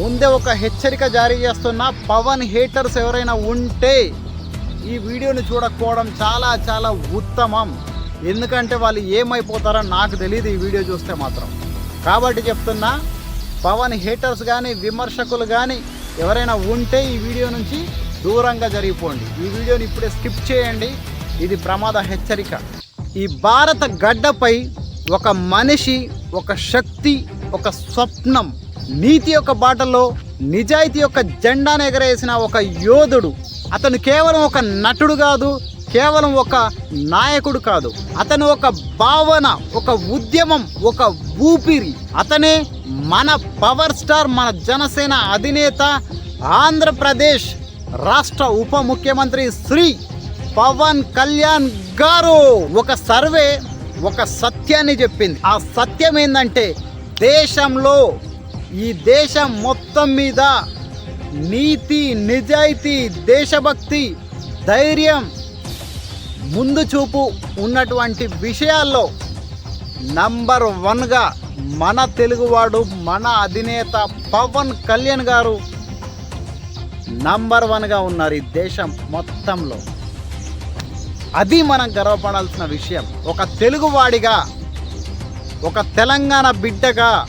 ముందే ఒక హెచ్చరిక జారీ చేస్తున్న పవన్ హేటర్స్ ఎవరైనా ఉంటే ఈ వీడియోని చూడకపోవడం చాలా చాలా ఉత్తమం. ఎందుకంటే వాళ్ళు ఏమైపోతారో నాకు తెలియదు ఈ వీడియో చూస్తే మాత్రం. కాబట్టి చెప్తున్నా పవన్ హేటర్స్ కానీ విమర్శకులు కానీ ఎవరైనా ఉంటే ఈ వీడియో నుంచి దూరంగా జరిగిపోండి. ఈ వీడియోని ఇప్పుడే స్కిప్ చేయండి. ఇది ప్రమాద హెచ్చరిక. ఈ భారత గడ్డపై ఒక మనిషి ఒక శక్తి ఒక స్వప్నం నీతి యొక్క బాటలో నిజాయితీ యొక్క జెండాను ఎగరేసిన ఒక యోధుడు. అతను కేవలం ఒక నటుడు కాదు కేవలం ఒక నాయకుడు కాదు. అతను ఒక భావన ఒక ఉద్యమం ఒక ఊపిరి. అతనే మన పవర్ స్టార్ మన జనసేన అధినేత ఆంధ్రప్రదేశ్ రాష్ట్ర ఉప ముఖ్యమంత్రి శ్రీ పవన్ కళ్యాణ్ గారు. ఒక సర్వే ఒక సత్యాన్ని చెప్పింది. ఆ సత్యం ఏంటంటే దేశంలో ఈ దేశం మొత్తం మీద నీతి నిజాయితీ దేశభక్తి ధైర్యం ముందు చూపు ఉన్నటువంటి విషయాల్లో నంబర్ వన్గా మన తెలుగువాడు మన అధినేత పవన్ కళ్యాణ్ గారు నంబర్ వన్గా ఉన్నారు ఈ దేశం మొత్తంలో. అది మనం గర్వపడాల్సిన విషయం. ఒక తెలుగువాడిగా ఒక తెలంగాణ బిడ్డగా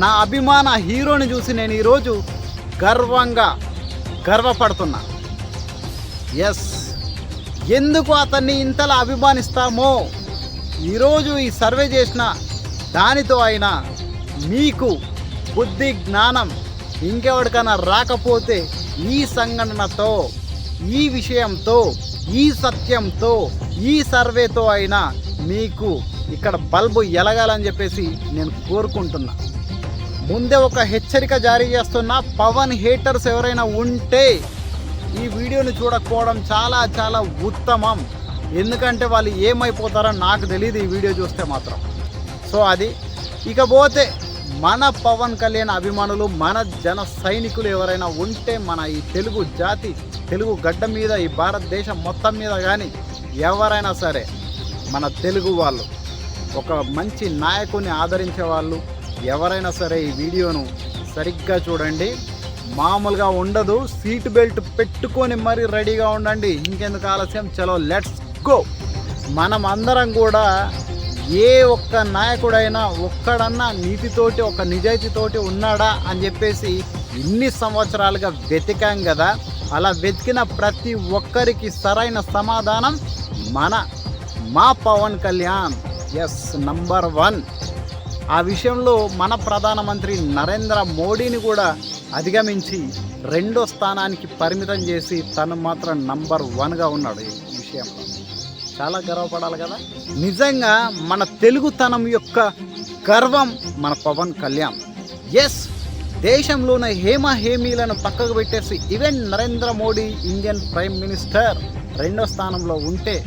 నా అభిమాన హీరోని చూసి నేను ఈరోజు గర్వంగా గర్వపడుతున్నా. ఎస్ ఎందుకు అతన్ని ఇంతలా అభిమానిస్తామో? ఈరోజు ఈ సర్వే చేసిన దానితో అయినా మీకు బుద్ధి జ్ఞానం ఇంకెవరికైనా రాకపోతే ఈ సంఘటనతో ఈ విషయంతో ఈ సత్యంతో ఈ సర్వేతో అయినా మీకు ఇక్కడ బల్బు ఎలగాలని చెప్పేసి నేను కోరుకుంటున్నా. ముందే ఒక హెచ్చరిక జారీ చేస్తున్న పవన్ హేటర్స్ ఎవరైనా ఉంటే ఈ వీడియోని చూడకపోవడం చాలా చాలా ఉత్తమం. ఎందుకంటే వాళ్ళు ఏమైపోతారో నాకు తెలియదు ఈ వీడియో చూస్తే మాత్రం. సో అది. ఇకపోతే మన పవన్ కళ్యాణ్ అభిమానులు మన జన సైనికులు ఎవరైనా ఉంటే మన ఈ తెలుగు జాతి తెలుగు గడ్డ మీద ఈ భారతదేశం మొత్తం మీద కానీ ఎవరైనా సరే మన తెలుగు వాళ్ళు ఒక మంచి నాయకుని ఆదరించే వాళ్ళు ఎవరైనా సరే ఈ వీడియోను సరిగ్గా చూడండి. మామూలుగా ఉండదు. సీట్ బెల్ట్ పెట్టుకొని మరీ రెడీగా ఉండండి. ఇంకెందుకు ఆలస్యం? చలో లెట్స్ గో మనం అందరం కూడా ఏ ఒక్క నాయకుడైనా ఒక్కడన్నా నీతితోటి ఒక నిజాయితీతోటి ఉన్నాడా అని చెప్పేసి ఇన్ని సంవత్సరాలుగా వెతికాం కదా. అలా వెతికిన ప్రతి ఒక్కరికి సరైన సమాధానం మన మా Pavan Kalyan. Yes number one ఆ విషయంలో మన ప్రధానమంత్రి నరేంద్ర మోడీని కూడా అధిగమించి రెండో స్థానానికి పరిమితం చేసి తను మాత్రం నంబర్ వన్గా ఉన్నాడు ఈ విషయంలో. చాలా గర్వపడాలి కదా? నిజంగా మన తెలుగుతనం యొక్క గర్వం మన పవన్ కళ్యాణ్. ఎస్ దేశంలోని హేమ హేమీలను పక్కకు పెట్టేసి even Narendra Modi Indian prime minister రెండో స్థానంలో ఉంటే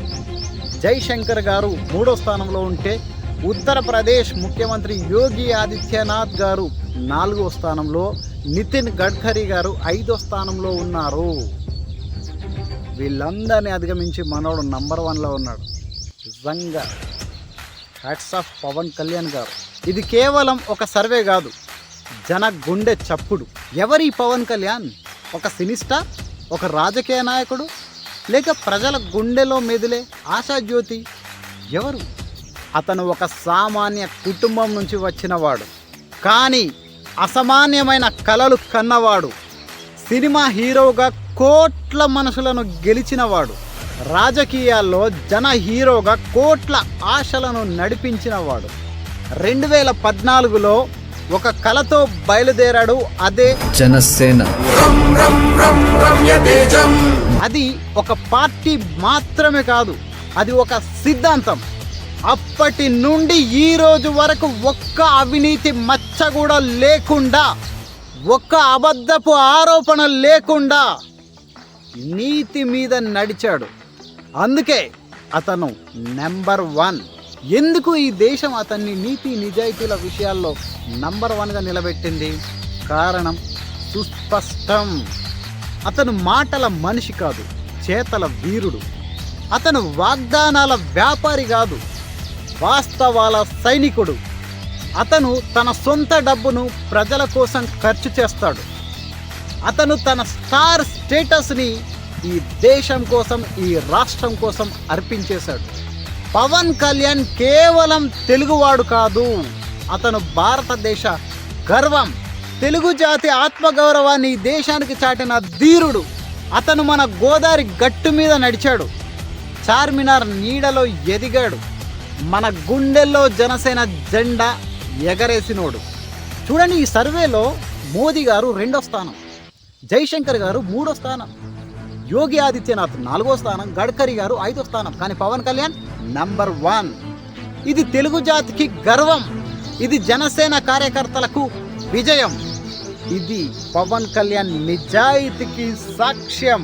జైశంకర్ గారు మూడో స్థానంలో ఉంటే ఉత్తరప్రదేశ్ ముఖ్యమంత్రి యోగి ఆదిత్యనాథ్ గారు నాలుగో స్థానంలో నితిన్ గడ్కరీ గారు ఐదో స్థానంలో ఉన్నారు. వీళ్ళందరినీ అధిగమించి మనోడు నంబర్ వన్లో ఉన్నాడు. నిజంగా హ్యాట్స్ ఆఫ్ పవన్ కళ్యాణ్ గారు. ఇది కేవలం ఒక సర్వే కాదు జన గుండె చప్పుడు. ఎవరి పవన్ కళ్యాణ్? ఒక సినిస్టా? ఒక రాజకీయ నాయకుడు? లేక ప్రజల గుండెలో మెదిలే ఆశాజ్యోతి? ఎవరు? అతను ఒక సామాన్య కుటుంబం నుంచి వచ్చినవాడు. కానీ అసామాన్యమైన కలలు కన్నవాడు. సినిమా హీరోగా కోట్ల మనసులను గెలిచినవాడు. రాజకీయాల్లో జన హీరోగా కోట్ల ఆశలను నడిపించినవాడు. రెండు వేల పద్నాలుగులో ఒక కళతో బయలుదేరాడు అదే జనసేన. అది ఒక పార్టీ మాత్రమే కాదు అది ఒక సిద్ధాంతం. అప్పటి నుండి ఈ రోజు వరకు ఒక్క అవినీతి మచ్చ కూడా లేకుండా ఒక్క అబద్ధపు ఆరోపణ లేకుండా నీతి మీద నడిచాడు. అందుకే అతను నెంబర్ వన్. ఎందుకు ఈ దేశం అతన్ని నీతి నిజాయితీల విషయాల్లో నంబర్ వన్గా నిలబెట్టింది? కారణం సుస్పష్టం. అతను మాటల మనిషి కాదు చేతల వీరుడు. అతను వాగ్దానాల వ్యాపారి కాదు. వాస్తవాల సైనికుడు. అతను తన సొంత డబ్బును ప్రజల కోసం ఖర్చు చేస్తాడు. అతను తన స్టార్ స్టేటస్ని ఈ దేశం కోసం ఈ రాష్ట్రం కోసం అర్పించేశాడు. పవన్ కళ్యాణ్ కేవలం తెలుగువాడు కాదు అతను భారతదేశ గర్వం తెలుగు జాతి ఆత్మగౌరవాన్ని ఈ దేశానికి చాటిన ధీరుడు. అతను మన గోదావరి గట్టు మీద నడిచాడు. చార్మినార్ నీడలో ఎదిగాడు. మన గుండెల్లో జనసేన జెండా ఎగరేసినోడు. చూడండి ఈ సర్వేలో మోదీ గారు రెండో స్థానం జైశంకర్ గారు మూడో స్థానం యోగి ఆదిత్యనాథ్ నాలుగో స్థానం గడ్కరీ గారు ఐదో స్థానం కానీ పవన్ కళ్యాణ్ నంబర్ వన్. ఇది తెలుగు జాతికి గర్వం ఇది జనసేన కార్యకర్తలకు విజయం. ఇది పవన్ కళ్యాణ్ నిజాయితీకి సాక్ష్యం.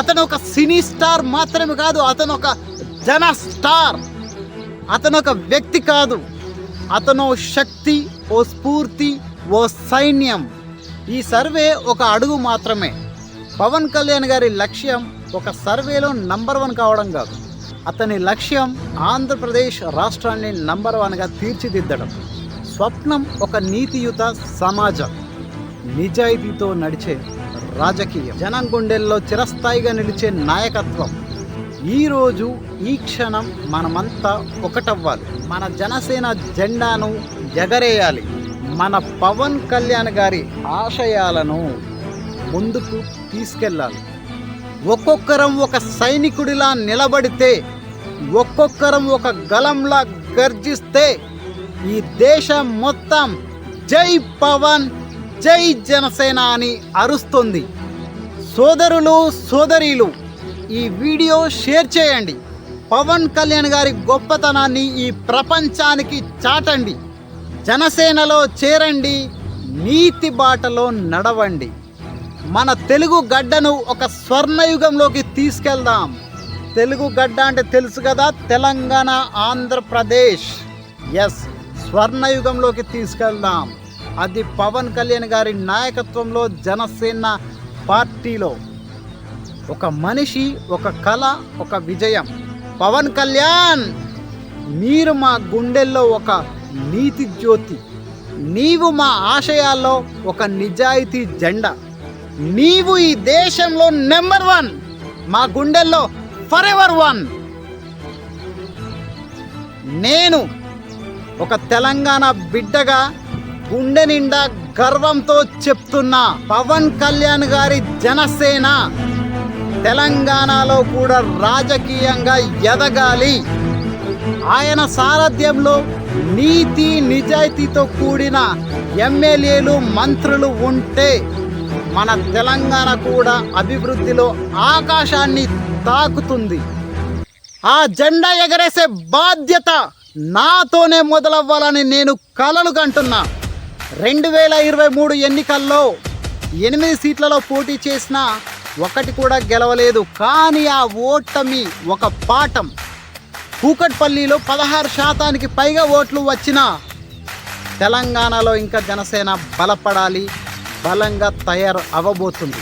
అతను ఒక సినీ స్టార్ మాత్రమే కాదు అతను ఒక జన స్టార్. అతను ఒక వ్యక్తి కాదు. అతను శక్తి ఓ స్ఫూర్తి ఓ సైన్యం. ఈ సర్వే ఒక అడుగు మాత్రమే. పవన్ కళ్యాణ్ గారి లక్ష్యం ఒక సర్వేలో నంబర్ వన్ కావడం కాదు. అతని లక్ష్యం ఆంధ్రప్రదేశ్ రాష్ట్రాన్ని నంబర్ వన్గా తీర్చిదిద్దడం. స్వప్నం ఒక నీతియుత సమాజం. నిజాయితీతో నడిచే రాజకీయం. జనం గుండెల్లో చిరస్థాయిగా నిలిచే నాయకత్వం. ఈరోజు ఈ క్షణం మనమంతా ఒకటవ్వాలి. మన జనసేన జెండాను ఎగరేయాలి. మన పవన్ కళ్యాణ్ గారి ఆశయాలను ముందుకు తీసుకెళ్ళాలి. ఒక్కొక్కరం ఒక సైనికుడిలా నిలబడితే ఒక్కొక్కరం ఒక గలంలా గర్జిస్తే ఈ దేశం మొత్తం జై పవన్ జై జనసేన అని అరుస్తుంది. సోదరులు సోదరీలు ఈ వీడియో షేర్ చేయండి. పవన్ కళ్యాణ్ గారి గొప్పతనాన్ని ఈ ప్రపంచానికి చాటండి. జనసేనలో చేరండి నీతి బాటలో నడవండి. మన తెలుగు గడ్డను ఒక స్వర్ణయుగంలోకి తీసుకెళ్దాం. తెలుగు గడ్డ అంటే తెలుసు కదా తెలంగాణ ఆంధ్రప్రదేశ్. ఎస్ స్వర్ణయుగంలోకి తీసుకెళ్దాం. అది పవన్ కళ్యాణ్ గారి నాయకత్వంలో జనసేన పార్టీలో. ఒక మనిషి ఒక కళ ఒక విజయం. పవన్ కళ్యాణ్ మీరు మా గుండెల్లో ఒక నీతి జ్యోతి. నీవు మా ఆశయాల్లో ఒక నిజాయితీ జెండా. నీవు ఈ దేశంలో నెంబర్ వన్. మా గుండెల్లో ఫర్ ఎవర్ వన్. నేను ఒక తెలంగాణ బిడ్డగా గుండె నిండా గర్వంతో చెప్తున్నా పవన్ కళ్యాణ్ గారి జనసేన. తెలంగాణలో కూడా రాజకీయంగా ఎదగాలి. ఆయన సారథ్యంలో నీతి నిజాయితీతో కూడిన ఎమ్మెల్యేలు మంత్రులు ఉంటే మన తెలంగాణ కూడా అభివృద్ధిలో ఆకాశాన్ని తాకుతుంది. ఆ జెండా ఎగరేసే బాధ్యత నాతోనే మొదలవ్వాలని నేను కలలు కంటున్నా. రెండు వేల ఇరవై మూడు ఎన్నికల్లో ఎనిమిది సీట్లలో పోటీ చేసిన ఒకటి కూడా గెలవలేదు. కానీ ఆ ఓటమి ఒక పాఠం. కూకట్పల్లిలో పదహారు శాతానికి పైగా ఓట్లు వచ్చిన తెలంగాణలో ఇంకా జనసేన బలపడాలి బలంగా తయారు అవ్వబోతుంది.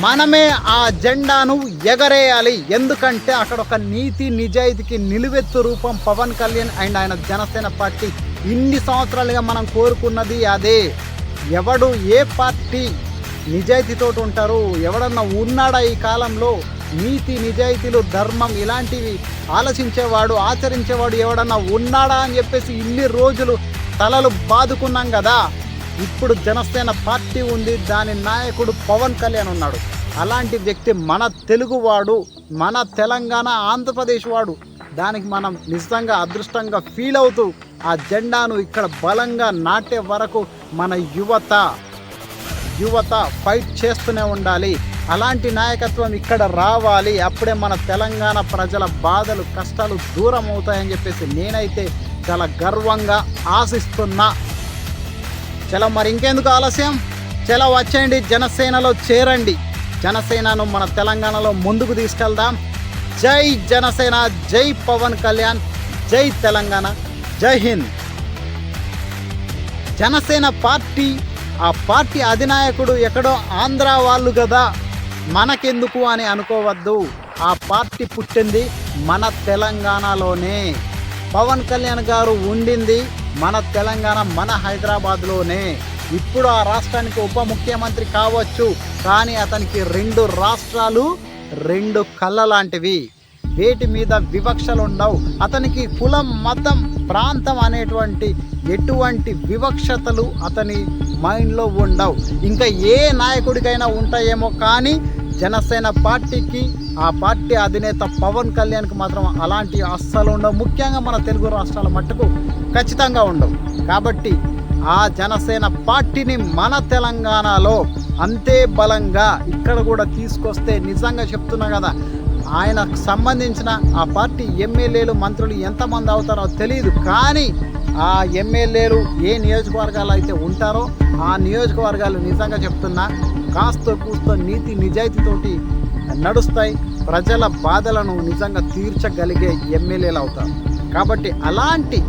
మనమే ఆ జెండాను ఎగరేయాలి. ఎందుకంటే అక్కడ ఒక నీతి నిజాయితీకి నిలువెత్తు రూపం పవన్ కళ్యాణ్ అండ్ ఆయన జనసేన పార్టీ ఇన్ని సంవత్సరాలుగా మనం కోరుకున్నది అదే. ఎవడు ఏ పార్టీ నిజాయితీతో ఉంటారు ఎవడన్నా ఉన్నాడా ఈ కాలంలో? నీతి నిజాయితీలు ధర్మం ఇలాంటివి ఆలోచించేవాడు ఆచరించేవాడు ఎవడన్నా ఉన్నాడా అని చెప్పేసి ఇన్ని రోజులు తలలు బాదుకున్నాం కదా? ఇప్పుడు జనసేన పార్టీ ఉంది దాని నాయకుడు పవన్ కళ్యాణ్ ఉన్నాడు. అలాంటి వ్యక్తి మన తెలుగువాడు మన తెలంగాణ ఆంధ్రప్రదేశ్ వాడు. దానికి మనం నిజంగా అదృష్టంగా ఫీల్ అవుతూ ఆ జెండాను ఇక్కడ బలంగా నాటే వరకు మన యువత యువత ఫైట్ చేస్తూనే ఉండాలి. అలాంటి నాయకత్వం ఇక్కడ రావాలి. అప్పుడే మన తెలంగాణ ప్రజల బాధలు కష్టాలు దూరం అవుతాయని చెప్పేసి నేనైతే చాలా గర్వంగా ఆశిస్తున్నా. చలో మరి ఇంకెందుకు ఆలస్యం? చలో వచ్చేయండి జనసేనలో చేరండి. జనసేనను మన తెలంగాణలో ముందుకు తీసుకెళ్దాం. జై జనసేన జై పవన్ కళ్యాణ్ జై తెలంగాణ జై హింద్. జనసేన పార్టీ ఆ పార్టీ అధినాయకుడు ఎక్కడో ఆంధ్ర వాళ్ళు కదా మనకెందుకు అని అనుకోవద్దు. ఆ పార్టీ పుట్టింది మన తెలంగాణలోనే. పవన్ కళ్యాణ్ గారు ఉండింది మన తెలంగాణ మన హైదరాబాద్లోనే. ఇప్పుడు ఆ రాష్ట్రానికి ఉప ముఖ్యమంత్రి కావచ్చు కానీ అతనికి రెండు రాష్ట్రాలు రెండు కళ్ళ లాంటివి వేటి మీద వివక్షలు ఉండవు అతనికి కులం మతం ప్రాంతం అనేటువంటి ఎటువంటి వివక్షతలు అతని మైండ్లో ఉండవు. ఇంకా ఏ నాయకుడికైనా ఉంటాయేమో కానీ జనసేన పార్టీకి ఆ పార్టీ అధినేత పవన్ కళ్యాణ్కి మాత్రం అలాంటి అస్సలు ఉండవు. ముఖ్యంగా మన తెలుగు రాష్ట్రాల మట్టుకు ఖచ్చితంగా ఉండవు. కాబట్టి ఆ జనసేన పార్టీని మన తెలంగాణలో అంతే బలంగా ఇక్కడ కూడా తీసుకొస్తే నిజంగా చెప్తున్నా కదా ఆయనకు సంబంధించిన ఆ పార్టీ ఎమ్మెల్యేలు మంత్రులు ఎంతమంది అవుతారో తెలియదు. కానీ ఆ ఎమ్మెల్యేలు ఏ నియోజకవర్గాలు అయితే ఉంటారో ఆ నియోజకవర్గాలు నిజంగా చెప్తున్నా కాస్త కూస్తో నీతి నిజాయితీతోటి నడుస్తాయి. ప్రజల బాధలను నిజంగా తీర్చగలిగే ఎమ్మెల్యేలు అవుతారు. కాబట్టి అలాంటి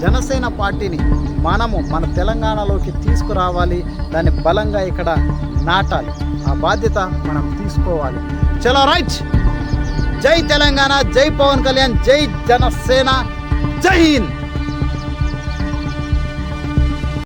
జనసేన పార్టీని మనము మన తెలంగాణలోకి తీసుకురావాలి. దాన్ని బలంగా ఇక్కడ నాటాలి. ఆ బాధ్యత మనం తీసుకోవాలి. చలో రైట్! జై తెలంగాణ జై పవన్ కళ్యాణ్ జై జనసేన జై హింద్!